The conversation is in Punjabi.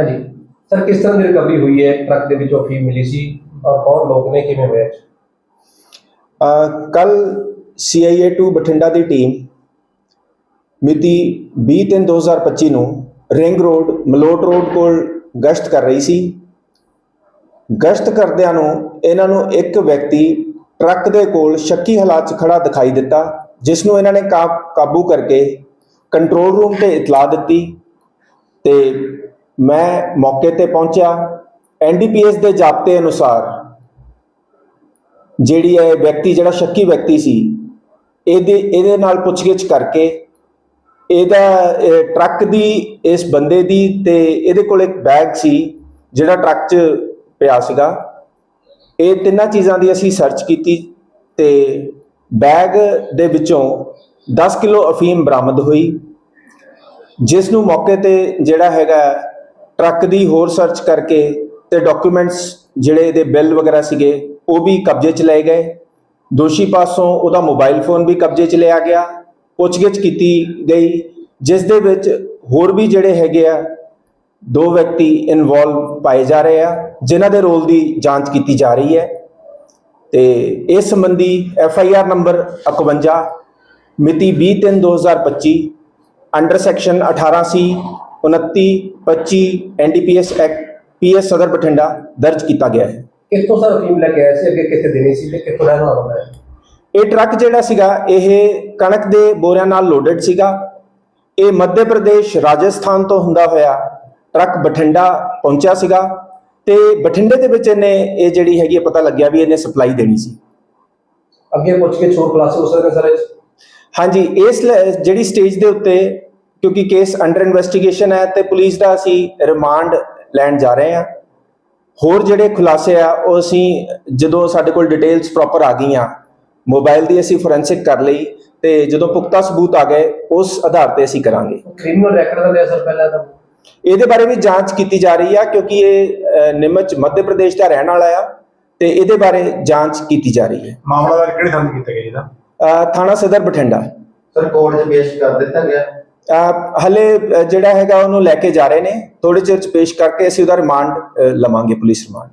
ਹਾਂਜੀ। ਸਰ ਕਿਸ ਤਰ੍ਹਾਂ ਦੀ ਰਿਕਵਰੀ ਹੋਈ ਹੈ? ਟਰੱਕ ਦੇ ਵਿੱਚੋਂ ਅਫੀਮ ਮਿਲੀ ਸੀ? ਔਰ ਕੌਣ ਲੋਕ ਨੇ? ਕਿਵੇਂ ਹੋਇਆ ਕੱਲ CIA 2 ਬਠਿੰਡਾ ਦੀ ਟੀਮ ਮਿਤੀ 20/3/2025 ਨੂੰ ਰਿੰਗ ਰੋਡ ਮਲੋਟ ਰੋਡ ਕੋਲ ਗਸ਼ਤ ਕਰ ਰਹੀ ਸੀ। ਗਸ਼ਤ ਕਰਦਿਆਂ ਨੂੰ ਇਹਨਾਂ ਨੂੰ ਇੱਕ ਵਿਅਕਤੀ ਟਰੱਕ ਦੇ ਕੋਲ ਸ਼ੱਕੀ ਹਾਲਾਤ 'ਚ ਖੜਾ ਦਿਖਾਈ ਦਿੱਤਾ, ਜਿਸ ਨੂੰ ਇਹਨਾਂ ਨੇ ਕਾ- ਕਾਬੂ ਕਰਕੇ ਕੰਟਰੋਲ ਰੂਮ ਤੇ ਇਤਲਾਹ ਦਿੱਤੀ ਤੇ ਮੈਂ ਮੌਕੇ ਤੇ ਪਹੁੰਚਿਆ ਐਨਡੀਪੀਐਸ ਦੇ ਜ਼ਾਬਤੇ ਅਨੁਸਾਰ, ਜਿਹੜੀ ਹੈ ਵਿਅਕਤੀ, ਜਿਹੜਾ ਸ਼ੱਕੀ ਵਿਅਕਤੀ ਸੀ, ਇਹਦੇ ਇਹਦੇ ਨਾਲ ਪੁੱਛਗਿੱਛ ਕਰਕੇ ਇਹਦਾ ਟਰੱਕ ਦੀ, ਇਸ ਬੰਦੇ ਦੀ ਤੇ ਇਹਦੇ ਕੋਲ ਇੱਕ ਬੈਗ ਸੀ, ਜਿਹੜਾ ਟਰੱਕ 'ਚ ਪਿਆ ਸੀਗਾ। ਇਹ ਤਿੰਨਾਂ ਚੀਜ਼ਾਂ ਦੀ ਅਸੀਂ ਸਰਚ ਕੀਤੀ ਤੇ ਬੈਗ ਦੇ ਵਿੱਚੋਂ 10 ਕਿਲੋ ਅਫੀਮ ਬਰਾਮਦ ਹੋਈ, ਜਿਸ ਨੂੰ ਮੌਕੇ ਤੇ ਜਿਹੜਾ ਹੈਗਾ ਟਰੱਕ ਦੀ ਹੋਰ ਸਰਚ ਕਰਕੇ ਤੇ ਡਾਕੂਮੈਂਟਸ ਜਿਹੜੇ ਇਹਦੇ ਬਿੱਲ ਵਗੈਰਾ ਸੀਗੇ, ਉਹ ਵੀ ਕਬਜ਼ੇ 'ਚ ਲਏ ਗਏ। ਦੋਸ਼ੀ ਪਾਸੋਂ ਉਹਦਾ ਮੋਬਾਈਲ ਫੋਨ ਵੀ ਕਬਜ਼ੇ 'ਚ ਲਿਆ ਗਿਆ, ਪੁੱਛਗਿੱਛ ਕੀਤੀ ਗਈ, ਜਿਸ ਦੇ ਵਿੱਚ ਹੋਰ ਵੀ ਜਿਹੜੇ ਹੈਗੇ ਆ, ਦੋ ਵਿਅਕਤੀ ਇਨਵੋਲਵ ਪਾਏ ਜਾ ਰਹੇ ਆ, ਜਿਨ੍ਹਾਂ ਦੇ ਰੋਲ ਦੀ ਜਾਂਚ ਕੀਤੀ ਜਾ ਰਹੀ ਹੈ। ਤੇ ਇਸ ਸੰਬੰਧੀ ਐਫ ਆਈ ਆਰ ਨੰਬਰ 51 ਮਿਤੀ 20/3/2025 under section 18 C 29 25 NDPS act PS Sadar Bathinda ਦਰਜ ਕੀਤਾ ਗਿਆ ਹੈ। ਕਿੱਥੋਂ ਸਰ ਅਫੀਮ ਲੈ ਕੇ ਆਏ ਸੀ? ਅੱਗੇ ਕਿੱਥੇ ਦੇਣੀ ਸੀ ਤੇ ਕਿੱਥੋਂ ਵਾਲਾ ਬੰਦਾ ਹੈ? ਇਹ ਟਰੱਕ ਜਿਹੜਾ ਸੀਗਾ ਇਹ ਕਣਕ ਦੇ ਬੋਰਿਆਂ ਨਾਲ ਲੋਡਡ ਸੀਗਾ। ਇਹ ਮੱਧ ਪ੍ਰਦੇਸ਼ ਰਾਜਸਥਾਨ ਤੋਂ ਹੁੰਦਾ ਹੋਇਆ ਟਰੱਕ ਬਠਿੰਡਾ ਪਹੁੰਚਿਆ ਸੀਗਾ ਤੇ ਬਠਿੰਡੇ ਦੇ ਵਿੱਚ ਇਹਨੇ ਇਹ ਜਿਹੜੀ ਹੈਗੀ ਪਤਾ ਲੱਗਿਆ ਵੀ ਇਹਨੇ ਸਪਲਾਈ ਦੇਣੀ ਸੀ। ਅੱਗੇ ਪੁੱਛ ਕੇ ਛੋੜ ਖੁਲਾਸੇ ਹੋ ਸਕਦੇ ਸਰ? ਹਾਂਜੀ ਇਸ ਜਿਹੜੀ ਸਟੇਜ ਦੇ ਉੱਤੇ ਕਿਉਂਕਿ ਕੇਸ ਅੰਡਰ ਇਨਵੈਸਟੀਗੇਸ਼ਨ ਹੈ ਤੇ ਪੁਲਿਸ ਦਾ ਅਸੀਂ ਰਿਮਾਂਡ ਲੈਣ ਜਾ ਰਹੇ ਹਾਂ। ਹੋਰ ਜਿਹੜੇ ਖੁਲਾਸੇ ਆ ਉਹ ਅਸੀਂ ਜਦੋਂ ਸਾਡੇ ਕੋਲ ਡਿਟੇਲਸ ਪ੍ਰੋਪਰ ਆ ਗਈਆਂ ਮੋਬਾਈਲ ਦੀ ਅਸੀਂ ਫੋਰੈਂਸਿਕ ਕਰ ਲਈ ਤੇ ਜਦੋਂ ਪੁਖਤਾ ਸਬੂਤ ਆ ਗਏ ਉਸ ਆਧਾਰ ਤੇ ਅਸੀਂ ਕਰਾਂਗੇ। ਕ੍ਰਿਮੀਨਲ ਰੈਕੋਰਡ ਦਾ ਲਿਆ ਸਰ ਪਹਿਲਾਂ ਤਾਂ? ਇਹਦੇ ਬਾਰੇ ਵੀ ਜਾਂਚ ਕੀਤੀ ਜਾ ਰਹੀ ਆ ਕਿਉਂਕਿ ਇਹ ਨਿਮਚ ਮੱਧ ਪ੍ਰਦੇਸ਼ ਦਾ ਰਹਿਣ ਵਾਲਾ ਆ ਤੇ ਇਹਦੇ ਬਾਰੇ ਜਾਂਚ ਕੀਤੀ ਜਾ ਰਹੀ ਹੈ। ਮਾਮਲਾ ਦਾ ਕਿਹੜੇ ਥਾਂ ਤੇ ਕੀਤਾ ਗਿਆ ਇਹਦਾ? ਥਾਣਾ ਸਦਰ ਬਠਿੰਡਾ। ਸਰ ਕੋਰਟ 'ਚ ਪੇਸ਼ ਕਰ ਦਿੱਤਾ ਗਿਆ। ਹਲੇ ਜਿਹੜਾ ਹੈਗਾ ਉਹਨੂੰ ਲੈ ਕੇ ਜਾ ਰਹੇ ਨੇ। ਥੋੜੇ ਚਿਰ ਚ ਪੇਸ਼ ਕਰਕੇ ਅਸੀਂ ਉਹਦਾ ਰਿਮਾਂਡ ਲਵਾਂਗੇ, ਪੁਲਿਸ ਰਿਮਾਂਡ।